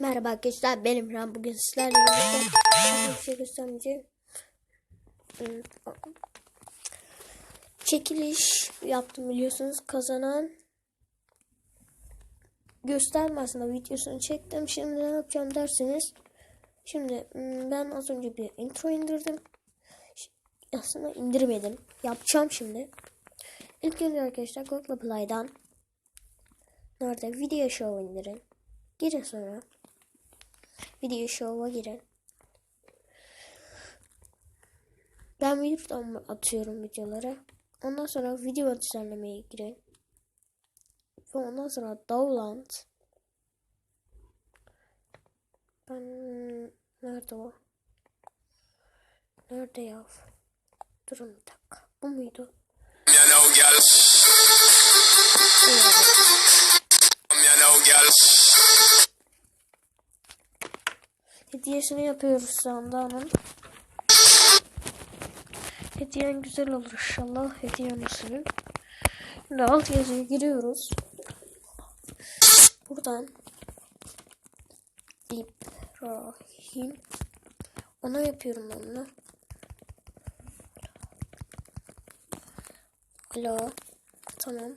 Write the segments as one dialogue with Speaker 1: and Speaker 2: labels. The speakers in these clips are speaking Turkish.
Speaker 1: Merhaba arkadaşlar benim Ram bugün sizlerle birlikte bir şey göstermeyeceğim. Hmm, Çekiliş yaptım biliyorsunuz kazanan gösterme aslında videosunu çektim. Şimdi ne yapacağım derseniz şimdi hmm, ben az önce bir intro indirdim. Aslında indirmedim. Yapacağım şimdi. İlk önce arkadaşlar Google Play'dan nerede video show indirin. Girin sonra video show'a girin. Ben YouTube'dan atıyorum videoları. Ondan sonra video düzenlemeye girin. Ve ondan sonra download. Ben nerede o? Nerede ya? Durun bir dakika. Bu muydu?
Speaker 2: You know,
Speaker 1: Hediyesini yapıyoruz şu anda onun. Hediyen güzel olur inşallah. Hediyen senin. Şimdi alt yazıya giriyoruz. Buradan İbrahim ona yapıyorum ben. Alo. Tamam.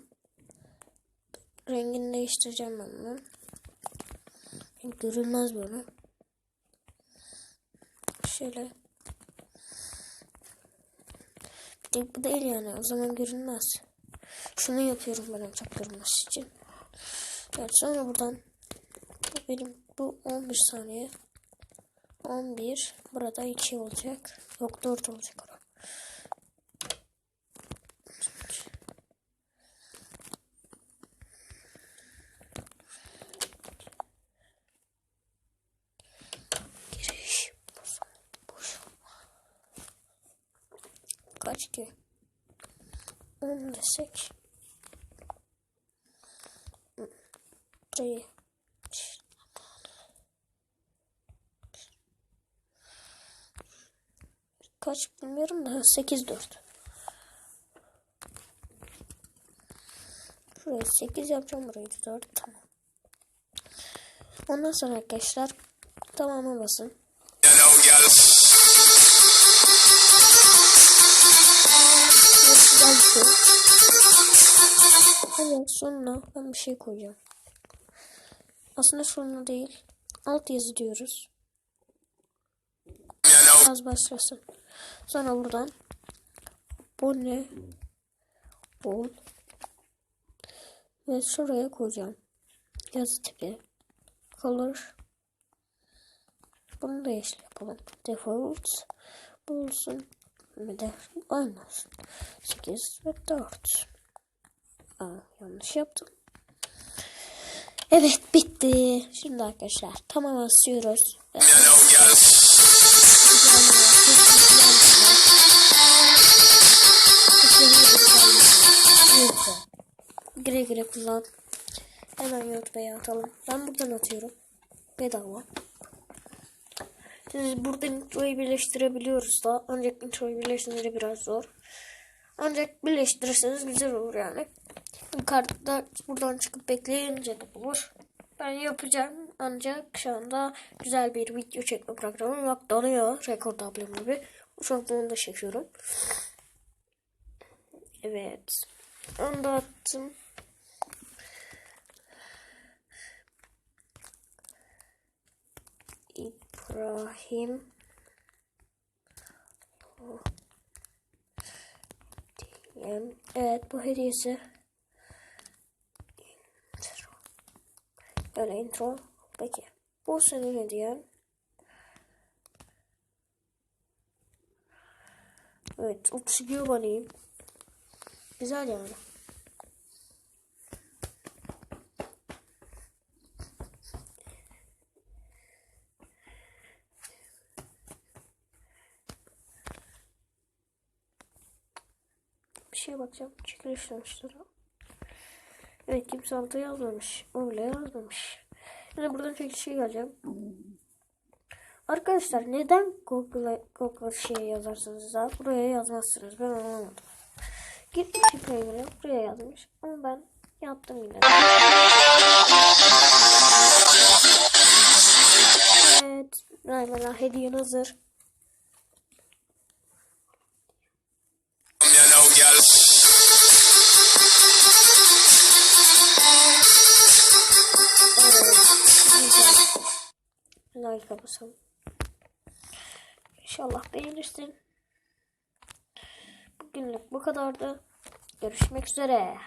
Speaker 1: Rengini değiştireceğim ben bunu. Görünmez böyle. Şöyle. Bir tek bu değil yani. O zaman görünmez. Şunu yapıyorum ben çok görünmesi için. Evet sonra buradan bu benim bu 11 saniye 11 burada 2 olacak. Yok 4 olacak Kaç ki? 10 desek. 3 Kaç bilmiyorum da 8 4. Şuraya 8 yapacağım burayı da 4 tamam. Ondan sonra arkadaşlar tamama basın. Şey. Evet sonuna ben bir şey koyacağım. Aslında sonuna değil. Alt yazı diyoruz. Biraz başlasın. Sonra buradan abone ol ve şuraya koyacağım. Yazı tipi. Color. Bunu da yeşil yapalım. Default bulsun. Ve de olmasın. 8 ve 4. Aa, yanlış yaptım. Evet bitti. Şimdi arkadaşlar tamam asıyoruz. Güle güle kullan. Hemen YouTube'ya atalım. Ben buradan atıyorum. Bedava. Siz burada introyu birleştirebiliyoruz da. Ancak introyu birleştirmeleri biraz zor. Ancak birleştirirseniz güzel olur yani. Yukarıda buradan çıkıp bekleyince de olur. Ben yapacağım ancak şu anda güzel bir video çekme programım yok. Donuyor rekor tablom gibi. Onu da çekiyorum. Evet. Onu da attım. İbrahim. Diyelim. Evet bu hediyesi. Intro. Böyle intro. Peki. Bu senin hediyen. Evet 32 aboneyim. Güzel yani. Bir şeye bakacağım. Çekiliş sonuçları. Evet kimse altı yazmamış. Öyle yazmamış. Şimdi buradan çekilişe geleceğim. Arkadaşlar neden Google, Google şey yazarsınız da buraya yazmazsınız? Ben anlamadım. Gitmiş göre buraya yazmış. Ama ben yaptım yine. Raymela hediyen hazır. Like basalım. İnşallah beğenirsin. Bugünlük bu kadardı. Görüşmek üzere.